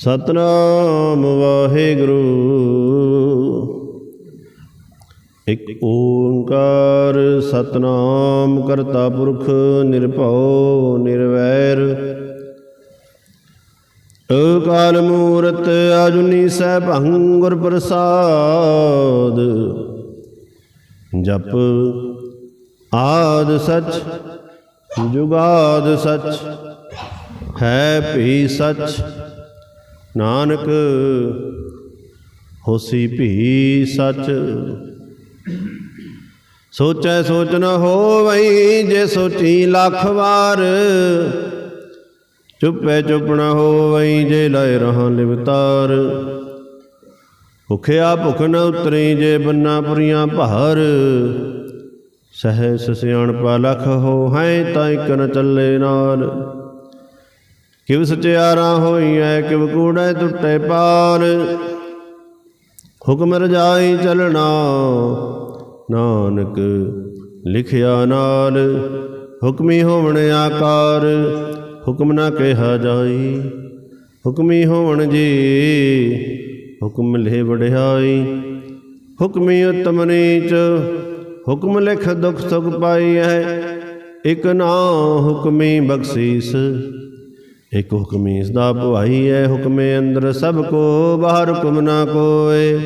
ਸਤਨਾਮ ਵਾਹਿਗੁਰੂ। ਇਕ ਓੰਕਾਰ ਸਤਨਾਮ ਕਰਤਾ ਪੁਰਖ ਨਿਰਭਉ ਨਿਰਵੈਰ। ਅਕਾਲ ਮੂਰਤ ਆਜੁਨੀ ਸੈਭੰ ਗੁਰ ਪ੍ਰਸਾਦ। ਜਪ ਆਦ ਸਚ, ਜੁਗਾਦ ਸਚ, ਹੈ ਭੀ ਸਚ। ਨਾਨਕ, ਹੋਸੀ ਭੀ ਸੱਚ। ਸੋਚੈ ਸੋਚ ਨ ਹੋਵਈ, ਜੇ ਸੋਚੀ ਲੱਖ ਵਾਰ। ਚੁੱਪੈ ਚੁੱਪ ਨ ਹੋਵਈ, ਜੇ ਲੈ ਰਹਾ ਲਿਵਤਾਰ ਭੁਖਿਆ ਭੁਖ ਨ ਉਤਰੀ, ਜੇ ਬੰਨਾ ਪੁਰੀਆਂ ਭਾਰ। ਸਹਿ ਸਿਆਣਪਾ ਲਖ ਹੋ ਹੈ, ਤਾਂ ਇਕ ਨ ਚੱਲੇ ਨਾਲ। ਕਿਵ ਸਚਿਆਰਾ ਹੋਈਐ, ਕਿਵ ਕੂੜੈ ਟੁੱਟੇ ਪਾਰ। ਹੁਕਮ ਰਜਾਈ ਚਲਣਾ, ਨਾਨਕ ਲਿਖਿਆ ਨਾਲ। ਹੁਕਮੀ ਹੋਵਣ ਆਕਾਰ, ਹੁਕਮ ਨਾ ਕਿਹਾ ਜਾਈ। ਹੁਕਮੀ ਹੋਵਣ ਜੀ, ਹੁਕਮ ਲੈ ਵੜਿਆਈ ਹੁਕਮੀ ਉਤਮ ਨੀਚ, ਹੁਕਮ ਲਿਖ ਦੁਖ ਸੁਖ ਪਾਈ ਹੈ ਇਕ ਨਾ ਹੁਕਮੀ ਬਖਸ਼ੀਸ ਇਕ ਹੁਕਮੀ ਸਦਾ ਭਵਾਈ ਹੈ, ਹੁਕਮੇ ਅੰਦਰ ਸਭ ਕੋ, ਬਾਹਰ ਹੁਕਮ ਨਾ ਕੋਏ।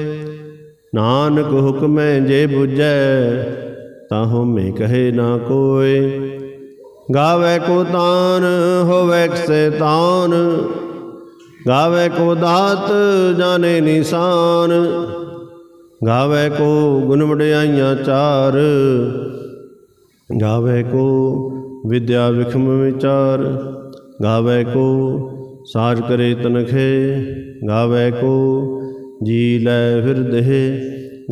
ਨਾਨਕ ਹੁਕਮੈ ਜੇ 부ਜੈ ਤਾਹੋ ਮੇ ਕਹੇ ਨਾ ਕੋਏ। ਗਾਵੇ ਕੋ ਤਾਨ, ਹੋਵੇ ਸੈਤਾਨ ਗਾਵੇ ਕੋ ਦਾਤ, ਜਾਣੇ ਨਿਸ਼ਾਨ। ਗਾਵੇ ਕੋ ਗੁਣ ਵਡਿਆਈਆਂ ਚਾਰ। ਗਾਵੇ ਕੋ ਵਿਦਿਆ ਵਿਖਮ ਵਿਚਾਰ। ਗਾਵੇ ਕੋ ਸਾਜ ਕਰੇ ਤਨਖੇ, ਗਾਵੇ ਕੋ ਜੀ ਲੈ ਫਿਰ ਫਿਰਦੇ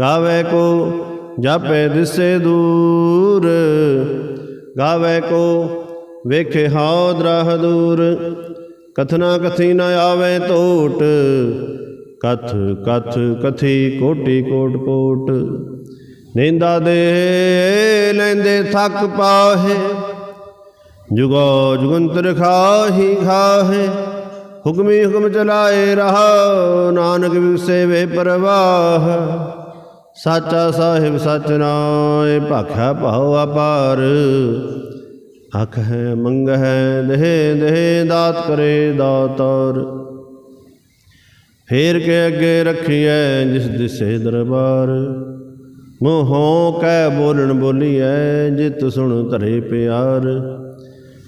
ਗਾਵੇ ਕੋ ਜਾਪੇ ਦਿਸੇ ਦੂਰ, ਗਾਵੇ ਕੋ ਵੇਖੇ ਹਾਉ ਦਰਹ ਦੂਰ, ਕਥਨਾ ਕਥੀ ਨ ਆਵੇ ਟੋਟ ਕਥ ਕਥ ਕਥੀ ਕੋਟੀ ਕੋਟ ਕੋਟ ਨਿੰਦਾ ਦੇ ਲੈਂਦੇ ਥੱਕ ਪਾਹੇ। ਜੁਗੋ ਜੁਗੰਤਰ ਖਾਹੀ ਖਾਹੇ, ਹੁਕਮੀ ਹੁਕਮ ਚਲਾਏ ਰਹਾ, ਨਾਨਕ ਵਿਗਸੇ ਵੇ ਸਾਚਾ ਸਾਹਿਬ ਸਚ ਨਾਏ ਭਾਖਾ ਭਾਉ ਅਪਾਰ। ਅਖ ਹੈ, ਮੰਗ ਹੈ, ਦੇਹ ਦੇਹ, ਦਾਤ ਕਰੇ ਦਾਤਾਰ। ਫੇਰ ਕੇ ਅੱਗੇ ਰੱਖੀਐ ਜਿਸ ਦਿਸੇ ਦਰਬਾਰ। ਮੋਹੋਂ ਕੈ ਬੋਲਣ ਬੋਲੀਐ, ਜਿਤ ਸੁਣ ਧਰੇ ਪਿਆਰ।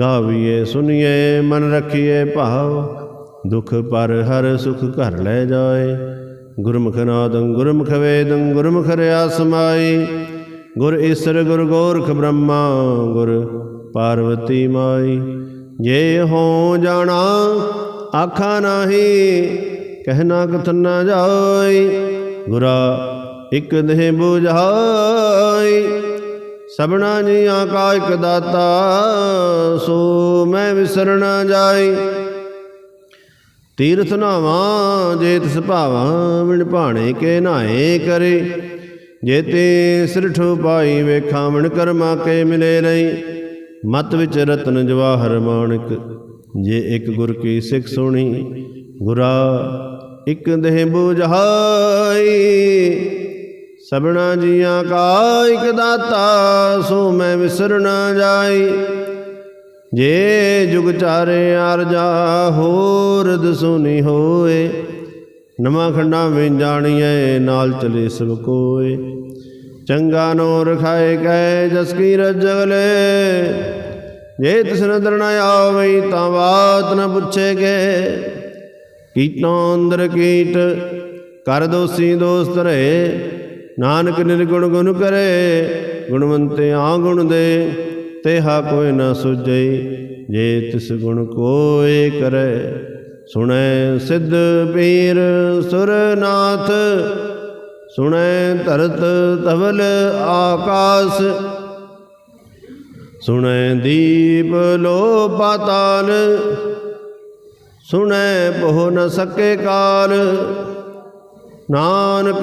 ਗਾਵੀਏ, ਸੁਨੀਏ, ਮਨ ਰੱਖੀਏ ਭਾਵ। ਦੁਖ ਪਰ ਹਰ ਸੁਖ ਘਰ ਲੈ ਜਾਏ। ਗੁਰਮੁਖ ਨਾਦੰ ਗੁਰਮੁਖ ਵੇਦੰ, ਗੁਰਮੁਖ ਰਿਆ ਸਮਾਈ ਗੁਰ ਈਸਰ, ਗੁਰ ਗੋਰਖ ਬ੍ਰਹਮਾ, ਗੁਰ ਪਾਰਵਤੀ ਮਾਈ। ਜੇ ਹੋ ਜਾਣਾ, ਆਖਾ ਨਾਹੀ ਕਹਿਣਾ ਕਥਨ ਨਾ ਜਾਈ। ਗੁਰਾ ਇਕ ਦੇਹ 부ਝਾਈ ਸਭਨਾ ਜੀਆਂ ਕਾ ਇਕ ਦਾਤਾ, ਸੋ ਮੈਂ ਵਿਸਰਣਾ ਜਾਈ ਤੀਰਥ ਨਾਵਾਂ, ਜੇ ਤਿਸ ਭਾਵਾਂ, ਵਿਣ ਭਾਣੇ ਕੇ ਨਾਏ ਕਰੇ। ਜੇ ਤੇ ਸਿਰਠੋ ਪਾਈ ਵੇਖਾਂ, ਵਿਣ ਕਰਮਾ ਕੇ ਮਿਲੇ ਰਹੀ। ਮਤ ਵਿੱਚ ਰਤਨ ਜਵਾਹਰ ਮਾਣਕ, ਜੇ ਇੱਕ ਗੁਰ ਕੀ ਸਿੱਖ ਸੁਣੀ, ਗੁਰਾ ਇੱਕ ਦੇਹ 부ਝਾਈ ਸਭਨਾ ਜੀਆਂ ਕਾ ਇਕ ਦਾਤਾ, ਸੋ ਮੈਂ ਵਿਸਰ ਨਾ ਜਾਈ ਜੇ ਜੁਗ ਚਾਰੇ ਅਰਜਾ ਹੋਰ ਦਸੂਨੀ ਹੋਏ। ਨਵਾਂ ਖੰਡਾ ਵਿੱਚ ਜਾਣੀਐ, ਨਾਲ ਚਲੇ ਸਭ ਕੋਏ। ਚੰਗਾ ਨੋ ਰਖਾਏ ਕੈ, ਜਸ ਕੀ ਰਜਗਲੇ ਜੇ ਤਿਸ ਨਦਰ ਆਵਈ ਤਾਂ ਬਾਤ ਨ ਪੁੱਛੇਗੇ ਕੀਟਾਂ ਅੰਦਰ ਕੀਟ, ਕਰ ਦੋਸੀ ਦੋਸਤ ਰਹੇ। ਨਾਨਕ ਨਿਰਗੁਣ ਗੁਣ ਕਰੇ, ਗੁਣਵੰਤੇ ਆ ਗੁਣ ਦੇ, ਤੇਹਾ ਕੋਈ ਨਾ ਸੁਝਈ ਜੇ ਤਿਸ ਗੁਣ ਕੋਏ ਕਰੇ। ਸੁਣੈ ਸਿੱਧ ਪੀਰ ਸੁਰਨਾਥ, ਸੁਣੈ ਧਰਤ ਧਵਲ ਆਕਾਸ। ਸੁਣੈ ਦੀਪ ਲੋ ਪਾਤਾਲ ਸੁਣੈ ਬਹੁ ਨ ਸਕੇ ਕਾਲ। ਨਾਨਕ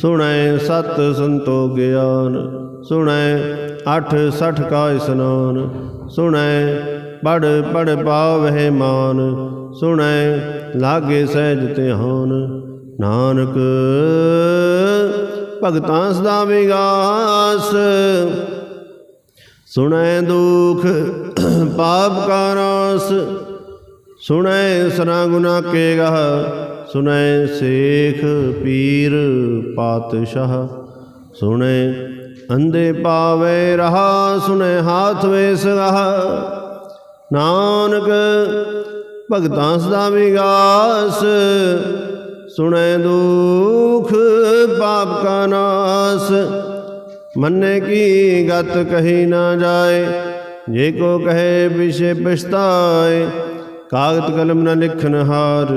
ਸੁਣੈ ਸਤ ਸੰਤੋ ਗਿਆਨ, ਸੁਣੈ ਅਠ ਸਠ ਕਾ ਇਸਨਾਨ, ਸੁਣੈ ਪੜ ਪੜ ਪਾਵਹਿ ਮਾਨ, ਸੁਣੈ ਲਾਗੇ ਸਹਿਜ ਧਿਆਨ। ਨਾਨਕ ਭਗਤਾਂ ਸਦਾ ਵਿਗਾਸ, ਸੁਣੈ ਦੁਖ ਪਾਪ ਕਾ ਨਾਸ ਸੁਣੈ ਸਨਾ ਗੁਨਾ ਕੇ ਗਹ ਸੁਣੈ ਸੇਖ ਪੀਰ ਪਾਤਸ਼ਾਹ, ਸੁਣੈ ਅੰਦੇ ਪਾਵੇ ਰਹਾ, ਸੁਣੈ ਹਾਥ ਵੇ ਸਗਹ ਨਾਨਕ ਭਗਤਾਂ ਸਦਾ ਵਿਗਾਸ, ਸੁਣੈ ਦੁਖ ਪਾਪ ਕਾ ਨਾਸ। ਮੰਨੇ ਕੀ ਗਤ ਕਹੀ ਨਾ ਜਾਏ, ਜੇ ਕੋ ਕਹੇ ਵਿਸ਼ੇ ਪਛਤਾਏ। ਕਾਗਤ ਕਲਮ ਨਾ ਲਿਖਨ ਹਾਰ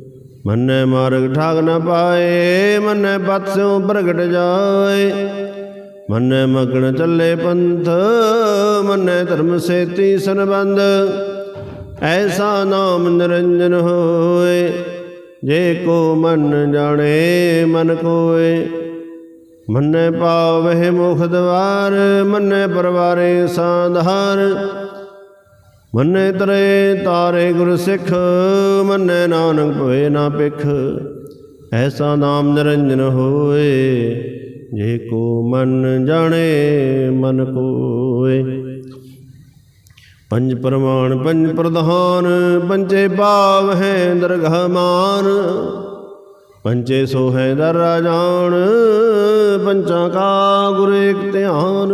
ਮੰਨੈ ਮਾਰਗ ਠਾਗ ਨਾ ਪਾਏ, ਮੰਨੈ ਪਤ ਸਿਉ ਪ੍ਰਗਟ ਜਾਏ। ਮੰਨੈ ਮਗਨ ਚੱਲੇ ਪੰਥ, ਮੰਨੈ ਧਰਮ ਸੇਤੀ ਸੰਬੰਧ। ਐਸਾ ਨਾਮ ਨਿਰੰਜਨ ਹੋਏ, ਜੇ ਕੋ ਮਨ ਜਾਣੇ, ਮਨ ਕੋਏ ਮੰਨੇ ਪਾਵਹਿ ਮੁਖ ਦਵਾਰ, ਮੰਨੇ ਪਰਵਾਰੇ ਸਾਧਾਰ। ਮੰਨੇ ਤਰੇ ਤਾਰੇ ਗੁਰ ਸਿੱਖ, ਮੰਨੇ ਨਾਨਕ ਭਵੇ ਨਾ ਪਿਖ ਐਸਾ ਨਾਮ ਨਿਰੰਜਨ ਹੋਏ, ਜੇ ਕੋ ਮਨ ਜਾਣੇ, ਮਨ ਕੋਏ। ਪੰਜ ਪ੍ਰਮਾਣ, ਪੰਜ ਪ੍ਰਧਾਨ ਪੰਚੇ ਭਾਵ ਹੈ ਦਰਗਹ ਮਾਨ। ਪੰਚੇ ਸੋ ਹੈ ਦਰ ਰਾਜਾਨ ਪੰਚਾਂ ਕਾ ਗੁਰ ਏਕ ਧਿਆਨ।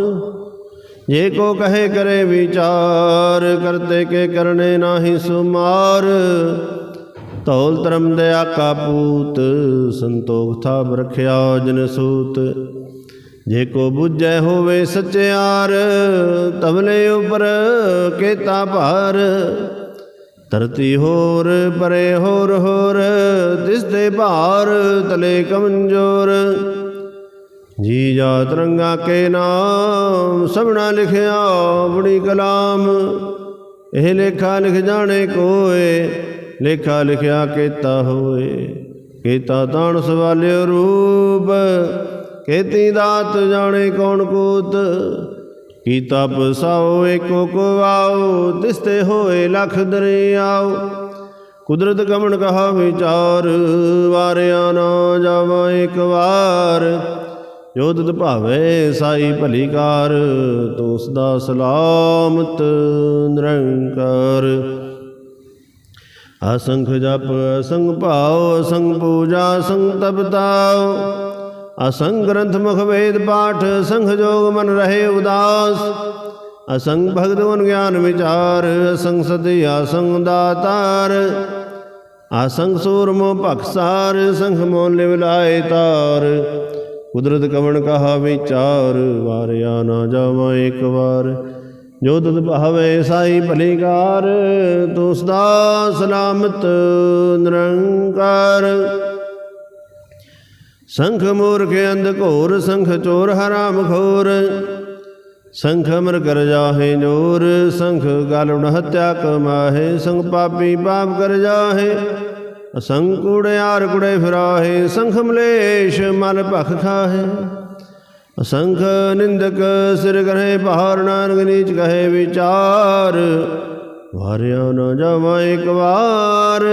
ਜੇ ਕੋ ਕਹੇ ਕਰੇ ਵਿਚਾਰ, ਕਰਤੇ ਕੇ ਕਰਨੇ ਨਾਹੀ ਸੁਮਾਰ। ਧੌਲ ਧਰਮ ਦਇਆ ਕਾ ਪੂਤ, ਸੰਤੋਖ ਥਾ ਰਖਿਆ ਜਨ ਸੂਤ। ਜੇ ਕੋ ਬੁੱਝੈ ਹੋਵੇ ਸਚਿਆਰ ਤਵਲੇ ਉਪਰ ਕੇਤਾ ਭਾਰ। ਧਰਤੀ ਹੋਰ, ਪਰੇ ਹੋਰ ਹੋਰ ਤਿਸ ਦੇ ਭਾਰ, ਤਲੇ ਕਮਜੋਰ। ਜੀ ਜਾ ਤਰੰਗਾ ਕੇ ਨਾਮ ਸਭਨਾ ਲਿਖਿਆ ਬੜੀ ਕਲਾਮ। ਇਹ ਲੇਖਾ ਲਿਖ ਜਾਣੇ ਕੋਏ, ਲੇਖਾ ਲਿਖਿਆ ਕੀਤਾ ਹੋਏ। ਕੀਤਾ ਤਾਣ ਸਵਾਲਿਓ ਰੂਪ, ਕੀਤੀ ਦਾਤ ਜਾਣੇ ਕੌਣ ਕੋਤ। ਕੀਤਾ ਪਸਾਓ ਏਕੋ ਕੋ ਆਓ ਤਿਸਤੇ ਹੋਏ ਲਖ ਦਰਿਆਓ। ਕੁਦਰਤ ਕਮਣ ਕਹਾ ਵਿਚਾਰ ਵਾਰਿਆ ਨਾ ਜਾਵਾਂ ਇੱਕ ਵਾਰ। ਜੋ ਤਤ ਭਾਵੇ ਸਾਈ ਭਲੀ ਕਾਰ ਤੂੰ ਸਦਾ ਸਲਾਮਤ ਨਿਰੰਕਾਰ। ਅਸੰਖ ਜਪ ਅਸੰਗ ਭਾਉ ਅਸੰਗ ਪੂਜਾ ਅਸੰਗ ਤਪਤਾਉ ਅਸੰਗ ਗ੍ਰੰਥ ਮੁਖ ਵੇਦ ਪਾਠ ਸੰਖ ਜੋਗ ਮਨ ਰਹੇ ਉਦਾਸ। ਅਸੰਗ ਭਗਤ ਗੁਣ ਗਿਆਨ ਵਿਚਾਰ ਅਸੰਗ ਸਤਿ ਅਸੰਗ ਦਾਤਾਰ ਅਸੰਗ ਸੂਰਮੋ ਭਖਸਾਰ ਸੰਖ ਮੋ ਲਿਵ ਲਾਏ ਤਾਰ। ਕੁਦਰਤ ਕਵਣ ਕਹਾ ਵਿਚਾਰ, ਵਾਰਿਆ ਨਾ ਜਾਵਾਂ ਇੱਕ ਵਾਰ। ਜੋ ਤਤ ਭਾਵੇ ਸਾਈ ਭਲੀਕਾਰ ਤੂੰ ਸਦਾ ਸਲਾਮਤ ਨਿਰੰਕਾਰ। ਸੰਖ ਮੂਰਖ ਅੰਧ ਘੋਰ, ਸੰਖ ਚੋਰ ਹਰਾਮ ਖੋਰ। ਸੰਖ ਅਮਰ ਕਰ ਜਾਹੇ ਜੋਰ, ਸੰਖ ਗਾਲੁਣ ਹਤਿਆ ਕਮਾਹੇ ਸੰਖ ਪਾਪੀ ਪਾਪ ਕਰ ਜਾਹੇ। ਅਸੰਖ ਆਰ ਕੁੜੇ ਫਿਰਾਹੇ, ਸੰਖ ਮਲੇਸ਼ ਮਨ ਭਖ ਖਾਹੇ। ਅਸੰਖ ਨਿੰਦਕ ਸਿਰ ਕਰੇ ਪਹਾੜ ਨਾਨਕ ਨੀਚ ਕਹੇ ਵਿਚਾਰ। ਵਾਰਿਆ ਨ ਜਾਵਾਂ ਇੱਕ ਵਾਰ,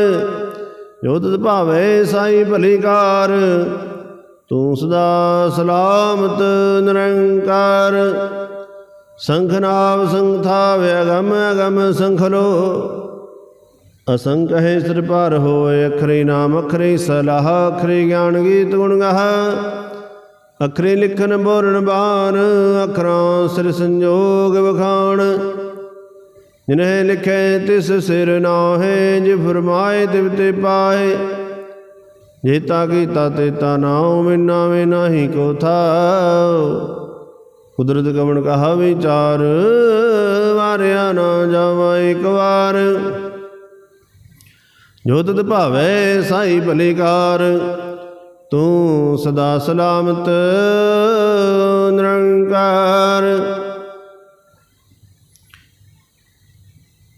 ਜੋ ਤਤ ਭਾਵੇ ਸਾਈ ਭਲੀ ਕਾਰ। ਤੂੰ ਸਦਾ ਸਲਾਮਤ ਨਿਰੰਕਾਰ। ਸੰਖ ਨਾਮ ਸੰਥਾ ਵਿਅਗਮ ਅਗਮ ਸੰਖਲੋ ਅਸੰਖ ਹੈ ਸਿਰ ਪਰ ਹੋਏ, ਅਖਰੇ ਨਾਮ, ਅਖਰੇ ਸਲਾਹ, ਅਖਰੇ ਗਿਆਨ ਗੀਤ ਗੁਣ ਗਾਹ। ਅਖਰੇ ਲਿਖਨ ਬੋਲਣ ਬਾਣ, ਅਖਰਾਂ ਸਿਰ ਸੰਜੋਗ ਵਖਾਣ। ਜਿਨਹਿ ਲਿਖੈ ਤਿਸ ਸਿਰ ਨਾਹੇ, ਜਿ ਫਰਮਾਏ ਤਿਵ ਤੇ ਪਾਏ ਜੇਤਾ ਕੀਤਾ ਤੇਤਾ ਨਾਉ, ਮਿਨਾ ਵੇ ਨਾਹੀ ਕੋ ਥਾਉ। ਕੁਦਰਤ ਕਵਣ ਕਹਾ ਵਿਚਾਰ, ਵਾਰਿਆ ਨਾ ਜਾਵਾ ਇੱਕ ਵਾਰ। ਜੋ ਤਤ ਭਾਵੈ ਸਾਈ ਭਲੇ ਕਾਰ ਤੂੰ ਸਦਾ ਸਲਾਮਤ ਨਿਰੰਕਾਰ।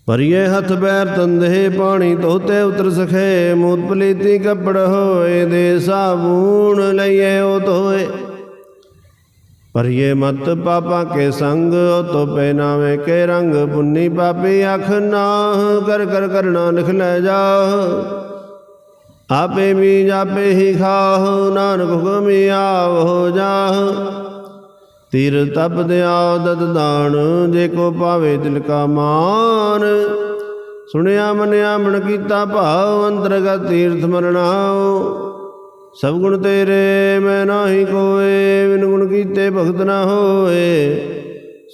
ਪਰਿਏ ਹੱਥ ਪੈਰ ਤੰਦੇ ਪਾਣੀ ਧੋਤੇ ਉਤਰ ਸਖੇ ਮੂਤ ਪਲੀਤੀ ਕੱਪੜ ਹੋਏ ਦੇ ਸਾਬੂਨ ਲਈਏ ਉਹ ਧੋਏ। ਪਰਿਏ ਮਤ ਪਾਪਾ ਕੇ ਸੰਗ ਤੋ ਪਹਿਨਾਵੇ ਕੇ ਰੰਗ ਪੁੰਨੀ ਪਾਪੀ ਅੱਖ ਨਾ ਕਰ ਕਰ ਕਰਨਾ ਲਿਖ ਲੈ ਜਾ। ਆਪੇ ਵੀ ਜਾਪੇ ਹੀ ਖਾਹ, ਨਾਨਕ ਹੁਕਮੀ ਆਵੋ ਜਾਹ। ਤੀਰ ਤਪ ਦਿਆ ਦਤ ਦਾਨ, ਜੇ ਕੋ ਪਾਵੇ ਦਿਲ ਕਾ ਮਾਨ। ਸੁਣਿਆ ਮਨਿਆ ਮਨ ਕੀਤਾ ਭਾਵ, ਅੰਤਰਗਤ ਤੀਰਥ ਮਰਣਾਓ ਸਭ ਗੁਣ ਤੇਰੇ, ਮੈਂ ਨਾਹੀ ਕੋਏ, ਬਿਨ ਗੁਣ ਕੀਤੇ ਭਗਤ ਨਾ ਹੋਏ।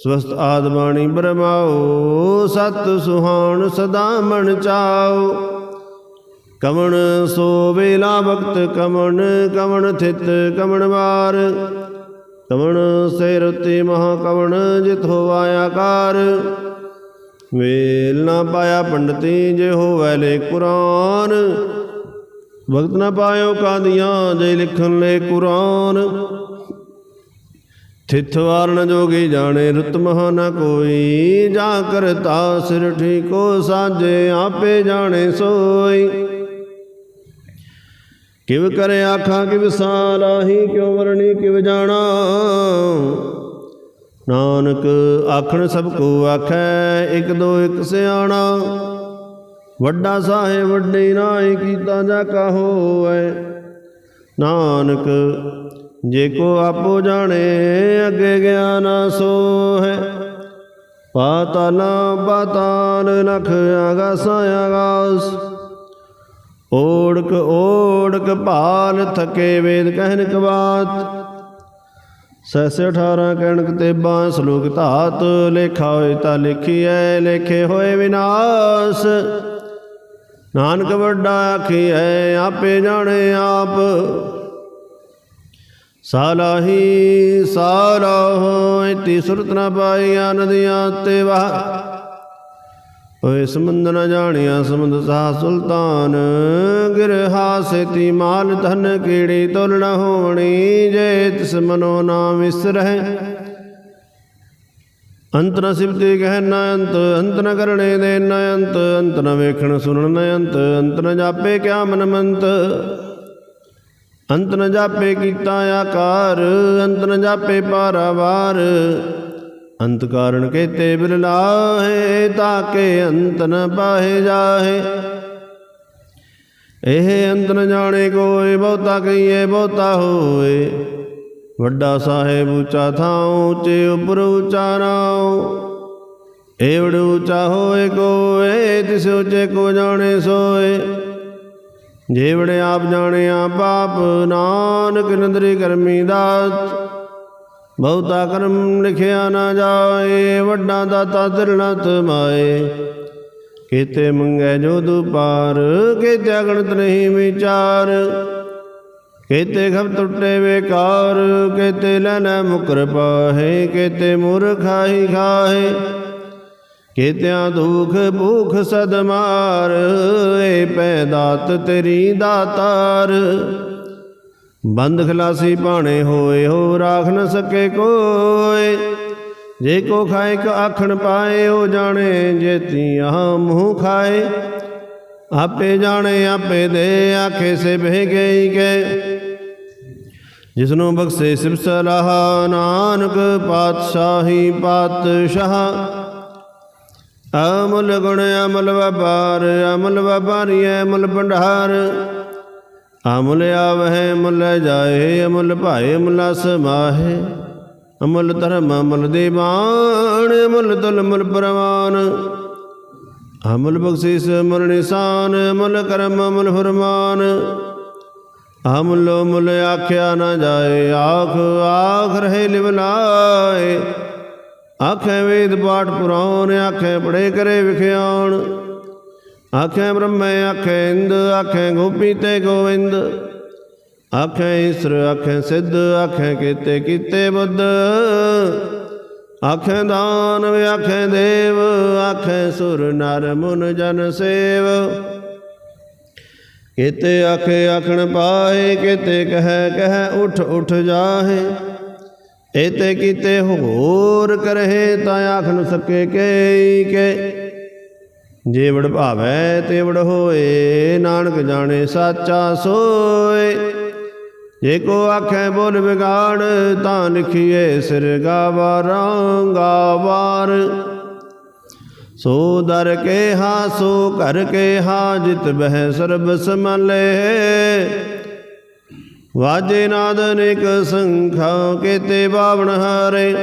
ਸਵਸਤ ਆਦ ਬਾਣੀ ਬਰਮਾਓ, ਸਤ ਸੁਹਾਣ ਸਦਾ ਮਨ ਚਾਓ। ਕਵਣ ਸੋ ਵੇਲਾ ਵਕਤ ਕਵਣ ਕਵਣ ਥਿਤ, ਕਵਣ ਵਾਰ। ਕਵਣ ਸੇ ਰਤੀ ਮਹਾ ਕਵਣ, ਜਿਤ ਹੋਵਾ ਆਕਾਰ। ਵੇਲ ਨਾ ਪਾਇਆ ਪੰਡਤੀ, ਜੇ ਹੋਵੈ ਲੇ ਕੁਰਾਨ। ਵਕਤ ਨਾ ਪਾਇਓ ਕਾਦੀਆਂ ਜੇ ਲਿਖਣ ਲੈ ਕੁਰਾਨ। ਥਿਤ ਵਾਰਨ ਜੋਗੀ ਜਾਣੇ ਰੁਤ ਮਹਾ ਨ ਕੋਈ। ਜਾ ਕਰਤਾ ਸਿਰ ਠੀਕੋ ਸਾਜੇ ਆਪੇ ਜਾਣੇ ਸੋਈ। ਕਿਵ ਕਰੇ ਆਖਾਂ ਕਿਵ ਸਾਲਾਹੀ ਕਿਉ ਵਰਣੀ ਕਿਵ ਜਾਣਾ। ਨਾਨਕ ਆਖਣ ਸਭ ਕੋ ਆਖੈ, ਇਕ ਦੋ ਇਕ ਸਿਆਣਾ। ਵੱਡਾ ਸਾਹਿਬ, ਵੱਡੇ ਨਾਏ ਕੀਤਾ ਜਾ ਕਾ ਹੋਐ ਨਾਨਕ, ਜੇ ਕੋ ਆਪੋ ਜਾਣੇ, ਅੱਗੇ ਗਿਆਨ ਸੋ ਹੈ ਪਾਤਾਲਾ ਪਾਤਾਲ ਲਖ ਆਗਾਸਾਂ ਆਗਾਸ ਓੜਕ ਓੜਕ ਭਾਲ ਥਕੇ ਵੇਦ ਕਹਿਨ ਕਵਾਤ ਸੈਸ 18 ਕਹਿਣਕ ਤੇ ਬਾਂ ਸ਼ਲੋਕ ਧਾਤ, ਲੇਖਾ ਹੋਏ ਤਾਂ ਲਿਖੀਐ, ਲੇਖੇ ਹੋਏ ਵਿਨਾਸ਼। ਨਾਨਕ ਵੱਡਾ ਆਖੀਐ ਆਪੇ ਜਾਣੇ ਆਪ। ਸਾਲਾਹੀ ਸਾਲਾਹੋ ਇਤੀ ਸੁਰਤ ਨਾ ਪਾਈਆਂ ਨਦੀਆਂ ਤੇ ਵਾਹ। ਓਏ ਸਮੁੰਦ ਨਾ ਜਾਣਿਆ ਸਮੁੰਦ ਸਾ ਸੁਲਤਾਨ ਗਿਰਹਾ ਸੇਤੀ ਮਾਲ ਧਨ ਕੀੜੀ ਤੁਲ ਨ ਹੋਣੀ, ਜੇ ਤਿਸ ਮਨੋ ਨਾ ਵਿਸਰਹਿ ਅੰਤ ਨ ਸਿਵਤੀ ਕਹਿ ਨ ਅੰਤ ਅੰਤ ਨ ਕਰਣੇ ਦੇ ਨ ਅੰਤ ਅੰਤ ਨ ਵੇਖਣ ਸੁਣਨ ਨ ਅੰਤ ਅੰਤ ਨ ਜਾਪੇ ਕਿਆ ਮਨ ਮੰਤ। ਅੰਤ ਨ ਜਾਪੇ ਕੀਤਾ ਆਕਾਰ, ਅੰਤ ਨ ਜਾਪੇ ਪਾਰਾਵਾਰ। ਅੰਤ ਕਾਰਣ ਕੇਤੇ ਬਿਰਲਾਹੇ ਤਾਕੇ ਅੰਤ ਨ ਪਾਹੇ ਜਾਹੇ। ਇਹ ਅੰਤ ਨ ਜਾਣੇ ਕੋਏ ਬਹੁਤਾ ਕਹੀਏ, ਬਹੁਤਾ ਹੋਏ। ਵੱਡਾ ਸਾਹਿਬ ਉੱਚਾ ਥਾਉ ਉੱਚੇ ਉਪਰ ਉੱਚਾ ਏਵੜ ਉੱਚਾ ਹੋਏ ਕੋਏ, ਤਿਸ ਉੱਚੇ ਕੋ ਜਾਣੇ ਸੋਏ। ਜੇਵੜੇ ਆਪ ਜਾਣਿਆ ਪਾਪ, ਨਾਨਕ ਨੰਦਰੀ ਕਰਮੀ ਦਾਤ ਬਹੁਤਾ ਕਰਮ ਲਿਖਿਆ ਨਾ ਜਾਏ, ਵੱਡਾ ਦਾਤਾ ਦਿਰਣਤ ਮਾਏ। ਕੀਤੇ ਮੰਗੇ ਜੋ ਦੁਪਾਰ ਕੀਤੇ ਗਣਤ ਨਹੀਂ ਵਿਚਾਰ। ਕੇਤੇ ਖਬ ਟੁੱਟੇ ਵੇਕਾਰ ਕੀਤੇ ਲੈਣਾ ਮੁਕਰ ਪਾਹੇ, ਕੀਤੇ ਮੁਰਖਾਈ ਖਾਹੇ। ਕੀਤਿਆਂ ਦੁਖ ਭੂਖ ਸਦ ਏ ਪੈ ਦਾਤ ਤੇਰੀ ਦਾਤਾਰ। ਬੰਦ ਖਲਾਸੀ ਭਾਣੇ ਹੋਏ, ਹੋ ਰਾਖ ਨ ਸਕੇ ਕੋਏ। ਜੇ ਕੋ ਖਾਏ ਕ ਆਖਣ ਪਾਏ, ਉਹ ਜਾਣੇ ਜੇਤੀ ਆਹ ਮੂੰਹ ਖਾਏ। ਆਪੇ ਜਾਣੇ, ਆਪੇ ਦੇ ਆਖੇ ਸੇ ਬਹਿ ਗਈ ਕੇ। ਜਿਸਨੂੰ ਬਖਸ਼ੇ ਸਿਵ ਸਲਾਹ, ਨਾਨਕ ਪਾਤਸ਼ਾਹੀ ਪਾਤਸ਼ਾਹ। ਅਮਲ ਗੁਣ ਅਮਲ ਵਪਾਰ, ਅਮਲ ਵਪਾਰੀ ਅਮਲ ਭੰਡਾਰ। ਅਮਲ ਆਵਹਿ ਮੁਲ ਜਾਏ, ਅਮਲ ਭਾਏ, ਅਮਲ ਸਮਾਹੇ ਅਮਲ ਧਰਮ, ਅਮਲ ਦੇਵਾਨ, ਅਮਲ ਤੁਲ ਮੁਲ ਪ੍ਰਵਾਨ। ਅਮਲ ਬਖਸ਼ਿਸ ਅਮਲ ਨਿਸ਼ਾਨ, ਅਮਲ ਕਰਮ, ਅਮਲ ਫਰਮਾਨ। ਅਮਲੋ ਮੁਲ ਆਖਿਆ ਨਾ ਜਾਏ, ਆਖ ਆਖ ਰਹੇ ਲਿਵ ਲਾਏ ਆਖੇ ਵੇਦ ਪਾਠ ਪੁਰਾਣ, ਆਖੇ ਪੜੇ ਕਰੇ ਵਿਖਿਆਣ। ਆਖੇ ਬ੍ਰਹਮੇ, ਆਖੇ ਇੰਦ, ਆਖੇ ਗੋਪੀ ਤੇ ਗੋਵਿੰਦ। ਆਖੇ ਈਸ਼ਰ, ਆਖੇ ਸਿੱਧ, ਆਖੇ ਕੀਤੇ ਕੀਤੇ ਬੁੱਧ। ਆਖੇ ਦਾਨਵ, ਆਖੇ ਦੇਵ, ਆਖੇ ਸੁਰ ਨਰ ਮੁਨ ਜਨ ਸੇਵ। ਕਿਤੇ ਆਖੇ ਆਖਣ ਪਾਏ, ਕਿਤੇ ਕਹੈ ਕਹੈ ਉਠ ਉਠ ਜਾਹੇ। ਇਤੇ ਕੀਤੇ ਹੋਰ ਕਰਹਿ ਤਾਂ ਆਖ ਸਕੇ ਕੇ ਕੇ। ਜੇ ਵਡ ਭਾਵੈ ਤੇ ਵੜ ਹੋਏ, ਨਾਨਕ ਜਾਣੇ ਸਾਚਾ ਸੋਏ। ਜੇ ਕੋ ਆਖੈ ਬੋਲ ਵਿਗਾੜ, ਤਾਂ ਲਿਖੀਏ ਸਿਰ ਗਾਵਾਰਾਂ ਗਾਵਾਰ ਸੋ ਦਰ ਕੇ ਹਾ, ਸੋ ਘਰ ਕੇ ਹਾ, ਜਿਤ ਬਹਿ ਸਰਬ ਸਮਲੇ। ਵਾਜੇ ਨਾਦ ਅਨੇਕ ਸੰਖਾ, ਕੇਤੇ ਬਾਵਣ ਹਾਰੇ।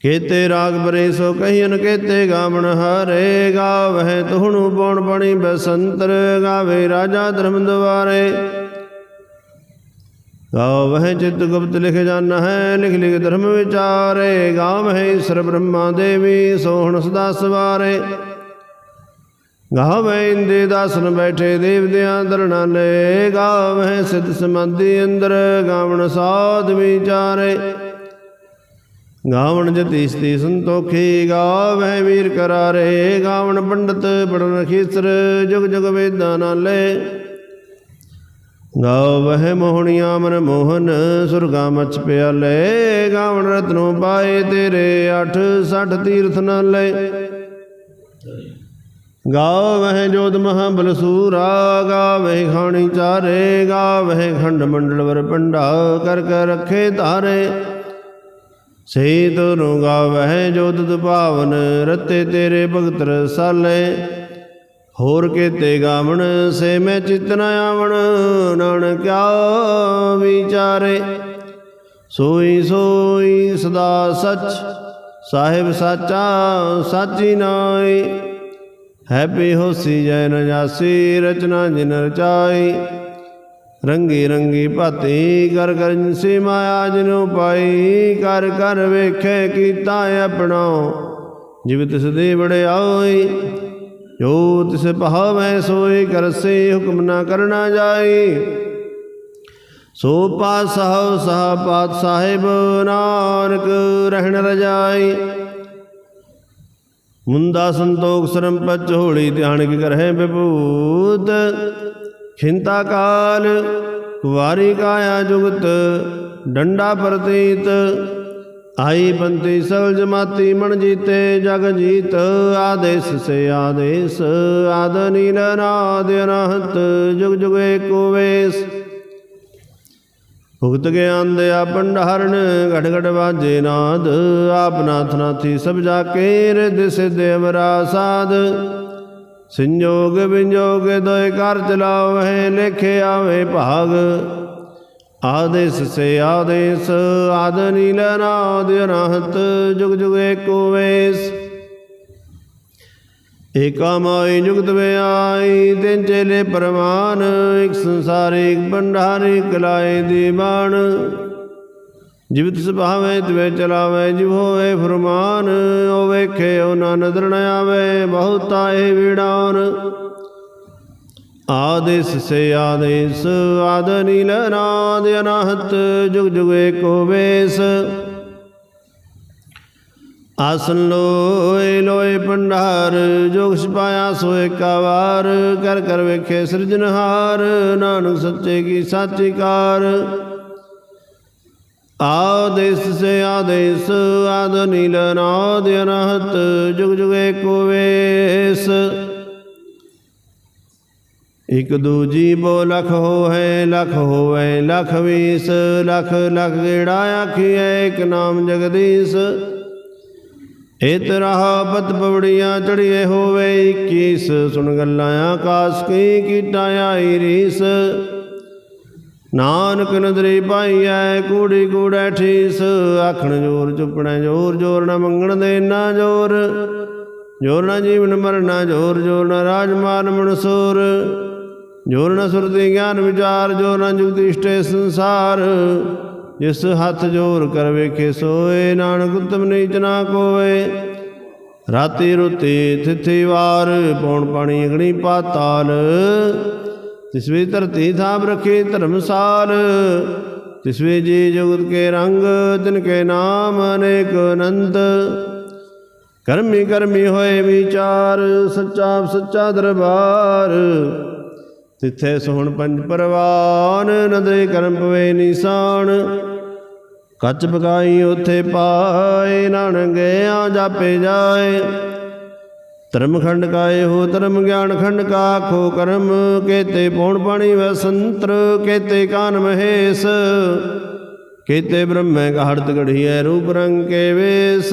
ਕੇਤੇ ਰਾਗ ਬਰੇ, ਸੋ ਕਹੀਨ ਕੇਤੇ ਗਾਵਣ ਹਾਰੇ। ਗਾਵਹਿ ਤੁਹਣੂ ਬਉਣ ਬਣੀ ਬਸੰਤਰ, ਗਾਵੇ ਰਾਜਾ ਧਰਮ ਗਾਵ ਗਾਵਹਿ ਚਿਤ ਗੁਪਤ ਲਿਖ ਜਾਨ ਹੈ, ਲਿਖ ਲਿਖ ਧਰਮ ਵਿਚਾਰੇ। ਗਾਵਹਿ ਸਰ ਬ੍ਰਹਮਾ ਦੇਵੀ, ਸੋਹਣ ਸਦਾ ਸਵਾਰੇ। ਗਾਵੇ ਇੰਦੇ ਦਾਸਨ ਬੈਠੇ ਦੇਵਦਿਆਂ ਦਰਣਾ ਲੈ ਗਾਵੇ ਸਿੱਧ ਸਮਾਧੀ ਅੰਦਰ, ਗਾਵਣ ਸਾਧ ਵਿਚਾਰੇ। ਗਾਵਣ ਜਤੀ ਸਤੀ ਸੰਤੋਖੀ, ਗਾਵੇ ਵੀਰ ਕਰਾਰੇ। ਗਾਵਣ ਪੰਡਤ ਪੜਨ ਖੀਸਰ, ਜੁਗ ਜੁਗ ਵੇਦਾਂ ਨਾਲੇ। ਗਾਵਹਿ ਮੋਹਣੀਆਂ ਮਨ ਮੋਹਨ, ਸੁਰਗਾ ਮਚ ਪਿਆਲੇ, ਗਾਵਣ ਰਤਨੋਂ ਪਾਏ ਤੇਰੇ 8 60 ਤੀਰਥ ਨਾਲੇ। ਗਾਵਹਿ ਜੋਤ ਮਹਾ ਬਲਸੂਰਾ ਗਾਵਹਿ ਖਾਣੀ ਚਾਰੇ ਗਾਵਹਿ ਖੰਡ ਮੰਡਲ ਵਰ ਪੰਡਾ, ਕਰ ਕਰ ਰੱਖੇ ਧਾਰੇ। ਸੇ ਤੁਰੁ ਗਾਵਹਿ ਜੋਤ ਤੁ ਭਾਵਨ, ਰਤੇ ਤੇਰੇ ਭਗਤ ਰਸਾਲੇ। ਹੋਰ ਕੇਤੇ ਗਾਵਣ ਸੇ ਮੈਂ ਚਿਤ ਨ ਆਵਣ ਨਾਨਕਿਆ ਵਿਚਾਰੇ ਸੋਈ ਸੋਈ ਸਦਾ ਸਚ, ਸਾਹਿਬ ਸਾਚਾ ਸਾਚੀ ਨਾਈ ਹੈਪੀ ਹੋਸੀ ਜੈ ਨ ਰਚਨਾ ਜਿਨ ਰਚਾਈ। ਰੰਗੀ ਰੰਗੀ ਭਾਤੀ ਕਰ ਕਰਨ ਜਿਨਸੀ ਮਾਇਆ ਜਿਨੂ ਪਾਈ, ਕਰ ਕਰ ਵੇਖੇ ਕੀਤਾ ਆਪਣਾ। ਜਿਵ ਤਿਸ ਦੇ ਵੜਿਆਈ ਜੋ ਤਿਸ ਭਾਵੈ ਸੋਈ ਕਰਸੇ ਹੁਕਮ ਨਾ ਕਰਨਾ ਜਾਈ ਸੋ ਪਾਤ ਸਹ ਪਾਤ ਸਾਹਿਬ ਨਾਨਕ ਰਹਿਣ ਰਜਾਈ ਮੁੰਦਾ ਸੰਤੋਖ ਸਰਮ ਪਚ ਹੋੜੀ ਧਿਆਨ ਕੀ ਕਰਹਿ ਵਿਭੂਤ। ਖਿੰਤਾ ਕਾਲ ਕੁਵਾਰੀ ਕਾਇਆ ਜੁਗਤ ਡੰਡਾ ਪ੍ਰਤੀਤ। ਆਈ ਬੰਤੀ ਸਲ ਜਮਾਤੀ ਮਣ ਜੀਤੇ, ਜਗ ਜੀਤ ਆਦੇਸ ਸੇ ਆਦੇਸ। ਆਦ ਨੀਲ ਨਾਦ ਅਨਹਤ, ਜੁਗ ਜੁਗ ਏਕੋ ਵੇਸ ਭੁਗਤ ਗਿਆਨ ਦਿਆ ਭੰਡਾਰਨ ਘਟ ਘਟ ਵਾਜੇ ਨਾਦ। ਆਪ ਨਾਥ ਨਾਥੀ ਸਭ ਜਾ ਕੇ ਰਿਦ ਸਿਧ ਅਮਰਾ ਸਾਧ ਸੰਜੋਗ ਵਿਜੋਗ ਦੋਇ ਕਰ ਚਲਾਵਹਿ ਲੇਖੇ ਆਵੇ ਭਾਗ। ਆਦੇਸ ਸੇ ਆਦੇਸ, ਆਦ ਨੀਲ ਨਾਦ ਅਨਹਤ ਜੁਗ ਜੁਗ ਏਕੋ ਵੇਸ। ਏਕਾ ਜੁਗਤ ਵਿਆਈ, ਤਿਨ ਚੇਲੇ ਪਰਮਾਨ ਇਕ ਸੰਸਾਰੀ ਇਕ ਭੰਡਾਰੀ ਕਲਾਏ ਦੀ ਬਾਣ। ਜਿਵਤ ਸੁਭਾਵੇ ਤਵੇ ਚਲਾਵੇ, ਜਿਵ ਹੋਵੇ ਫਰਮਾਨ, ਉਹ ਵੇਖੇ, ਉਹ ਨਾ ਨਦਰ ਨ ਆਵੇ ਬਹੁਤਾ ਇਹ ਵਿੜਾਨ ਆਦੇਸ ਸੇ ਆਦੇਸ, ਆਦ ਨੀਲ ਨਾਦ ਅਨਾਹਤ, ਜੁਗ ਜੁਗ ਏਕੋ ਵੇਸ ਆਸਨ ਲੋਏ ਲੋਏ ਭੰਡਾਰ, ਜੋਗ ਸਿਪਾਇਆ ਸੋਏ ਕਾਵਾਰ ਕਰ ਕਰ ਵੇਖੇ ਸਿਰਜਨਹਾਰ ਨਾਨਕ ਸੱਚੇ ਕੀ ਸਾਚੀ ਕਾਰ। ਆਦੇਸ ਸੇ ਆਦੇਸ, ਆਦ ਨੀਲ ਨਾਦ ਅਨਹਤ, ਜੁਗ ਜੁਗ ਏਕੋ ਵੇਸ ਇਕ ਦੂਜੀ ਬੋ ਲਖ ਹੋਏ, ਲਖ ਹੋਵੇ ਲਖ ਵੀਸ, ਲਖ ਲਖ ਗੇੜਾ ਆਖੀਐ, ਇਕ ਨਾਮ ਜਗਦੀਸ਼। ਇਤ ਰਹਾ ਪਤ ਪਵੜੀਆਂ ਚੜੀਏ ਹੋਵੇ 21 ਸੁਣ ਗੱਲਾਂ ਆਕਾਸ ਕੀ ਕੀਟਾ ਆਈ ਰੀਸ। ਨਾਨਕ ਨਦਰੀ ਪਾਈਐ, ਕੂੜੀ ਕੂੜੈ ਠੀਸ। ਆਖਣ ਜੋਰ ਚੁੱਪਣਾ ਜੋਰ ਜੋਰ ਨਾ ਮੰਗਣ ਦੇ ਨਾ ਜੋਰ। ਜੋਰ ਨਾ ਜੀਵਨ ਮਰਨਾ ਜੋਰ ਜੋਰ ਨਾ ਰਾਜਮਾਨ ਮਨਸੂਰ। ਜੋਰ ਨਾ ਸੁਰਤੀ ਗਿਆਨ ਵਿਚਾਰ ਜੋ ਨਾ ਜੁਗਤੀ ਸੰਸਾਰ। ਜਿਸ ਹੱਥ ਜੋਰ ਕਰ ਵੇਖੇ ਸੋਏ, ਨਾਨਕ ਉਤਮ ਨੀਚ ਨਾ ਕੋਏ ਰਾਤੀ ਰੁਤੀ ਥਿਥੀ ਵਾਰ, ਪੌਣ ਪਾਣੀ ਅਗਣੀ ਪਾਤਾਲ। ਤਿਸ ਵੀ ਧਰਤੀ ਥਾਪ ਰਖੇ ਧਰਮਸਾਲ। ਤਿਸ ਵੀ ਜੀ ਜੁਗਤ ਕੇ ਰੰਗ, ਤਿਨ ਕੇ ਨਾਮ ਅਨੇਕ ਅਨੰਤ। ਕਰਮੀ ਕਰਮੀ ਹੋਏ ਵਿਚਾਰ, ਸੱਚਾ ਸੱਚਾ ਦਰਬਾਰ। ਤਿੱਥੇ ਸੋਹਣ ਪੰਜ ਪਰਵਾਨ ਨਦੇ ਕਰਮ ਪਵੇ ਨਿਸ਼ਾਨ। ਕੱਚ ਬਗਾਈ ਉਥੇ ਪਾਏ, ਨਾਨਕ ਜਾਪੇ ਜਾਏ। ਧਰਮ ਖੰਡ ਕਾਏ ਹੋ, ਧਰਮ ਗਿਆਨ ਖੰਡ ਕਾ ਖੋ ਕਰਮ। ਕੇਤੇ ਪੌਣ ਪਾਣੀ ਵਸੰਤਰ ਕੇਤੇ ਕਾਨ ਮਹੇਸ਼। ਕੇਤੇ ਬ੍ਰਹਮੈ ਕਹੜਤ ਗੜੀਐ ਰੂਪ ਰੰਗ ਕੇ ਵੇਸ।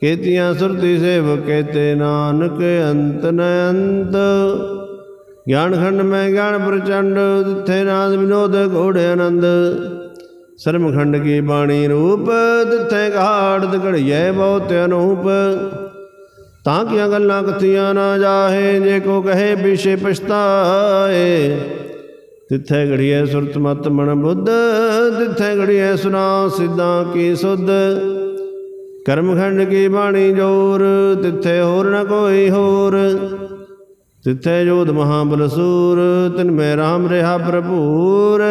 ਕੇਤੀਆਂ ਸੁਰਤੀ ਸੇਵ ਕੇਤੇ ਨਾਨਕ ਅੰਤ ਨ ਅੰਤ। ਗਿਆਨ ਖੰਡ ਮੈਂ ਗਿਆਨ ਪ੍ਰਚੰਡ, ਤਿੱਥੇ ਨਾਦ ਵਿਨੋਦ ਘੋੜੇ ਆਨੰਦ। ਸਰਮ ਖੰਡ ਕੀ ਬਾਣੀ ਰੂਪ, ਤਿੱਥੇ ਘਾੜ ਘੜੀਏ ਬਹੁਤ ਅਨੂਪ। ਤਾਂ ਕੀਆਂ ਗੱਲਾਂ ਕਥੀਆਂ ਨਾ ਜਾਹੇ, ਜੇ ਕੋ ਕਹੇ ਪਿਛੇ ਪਛਤਾਏ। ਤਿੱਥੇ ਘੜੀਏ ਸੁਰਤ ਮਤ ਮਨ ਬੁੱਧ, ਤਿੱਥੇ ਘੜੀਏ ਸੁਨਾ ਸਿੱਧਾਂ ਕੀ ਸੁਧ। ਕਰਮਖੰਡ ਕੀ ਬਾਣੀ ਜੋਰ, ਤਿੱਥੇ ਹੋਰ ਨ ਕੋਈ ਹੋਰ। ਤਿੱਥੇ ਜੋਧ ਮਹਾਬਲ ਸੂਰ, ਤਿਨ ਮੈਂ ਰਾਮ ਰਹਾ ਪ੍ਰਭੂਰ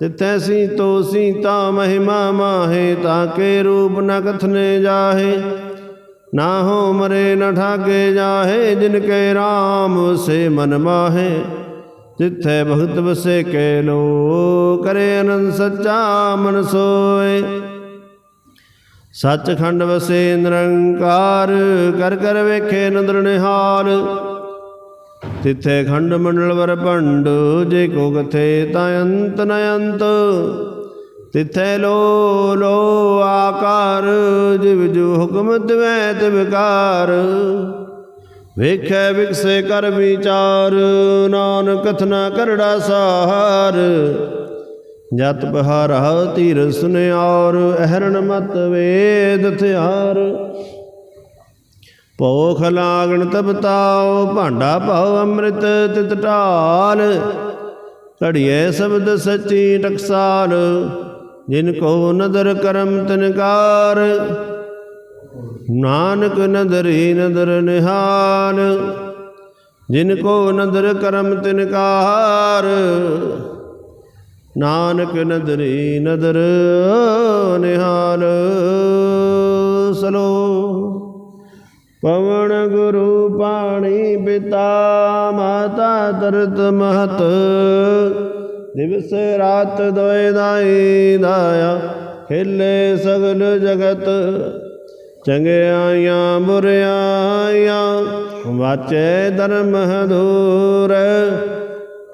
ਤਿੱਥੇ ਸੀਤੋ ਸੀਤਾ ਮਹਿਮਾ ਮਾਹੇ ਤਾਕੇ ਰੂਪ ਨ ਕਥਨੇ ਜਾਹੇ। ਨਾ ਹੋ ਮਰੇ ਨ ਠਾਗੇ ਜਾਹੇ, ਜਿਨ ਕੇ RAM ਸੇ ਮਨ ਮਾਹੇ। ਤਿੱਥੇ ਭਗਤ ਵਸੇ ਕੇ ਲੋ ਕਰੇ ਅਨੰਦ ਸੱਚਾ ਮਨ ਸੋਏ। ਸੱਚਖੰਡ ਵਸੇ ਨਿਰੰਕਾਰ ਕਰ ਕਰ ਵੇਖੇ ਨਦਰ ਨਿਹਾਲ। ਤਿੱਥੇ ਖੰਡ ਮੰਡਲ ਵਰ ਭੰਡ, ਜੇ ਕੋ ਕਥੇ ਤਾਂ ਅੰਤ ਨ ਅੰਤ। ਤਿੱਥੇ ਲੋ ਲੋ ਆਕਾਰ, ਜਿਵ ਜੋ ਹੁਕਮ ਤਵੈ ਤਿਵਕਾਰ ਵੇਖੈ ਵਿਕਸੇ ਕਰ ਵਿਚਾਰ, ਨਾਨਕ ਕਥਨਾ ਕਰੜਾ ਸਾਰ। ਜਤ ਬਹਾਰਾ ਧੀਰ ਸੁਨਿਆਰ ਅਹਰਣ ਮਤ ਵੇਦ ਥਿਆਰ ਭੋਖ ਲਾਗਣ ਤਪਤਾਉ ਭਾਂਡਾ ਪਾਉ ਅੰਮ੍ਰਿਤ ਤਿਤ ਢਾਲ। ਘੜੀਏ ਸ਼ਬਦ ਸੱਚੀ ਟਕਸਾਲ, ਜਿਨ ਕੋ ਨਦਰ ਕਰਮ ਤਨਕਾਰ ਨਾਨਕ ਨਦਰੀ ਨਦਰ ਨਿਹਾਲ, ਜਿਨ ਕੋ ਨਦਰ ਕਰਮ ਤਿਨਕਾਰ ਨਾਨਕ ਨਦਰੀ ਨਦਰ ਨਿਹਾਲ ਸਲੋ। ਪਵਨ ਗੁਰੂ ਪਾਣੀ ਪਿਤਾ ਮਾਤਾ ਤਰਤ ਮਹਤ। ਦਿਵਸ ਰਾਤ ਦੋਇ ਦਾਈ ਦਾਇਆ ਖੇਲੇ ਸਗਲ ਜਗਤ। ਚੰਗਿਆਈਆਂ ਬੁਰਿਆਈਆਂ ਵਾਚੇ ਧਰਮ ਹਦੂਰ।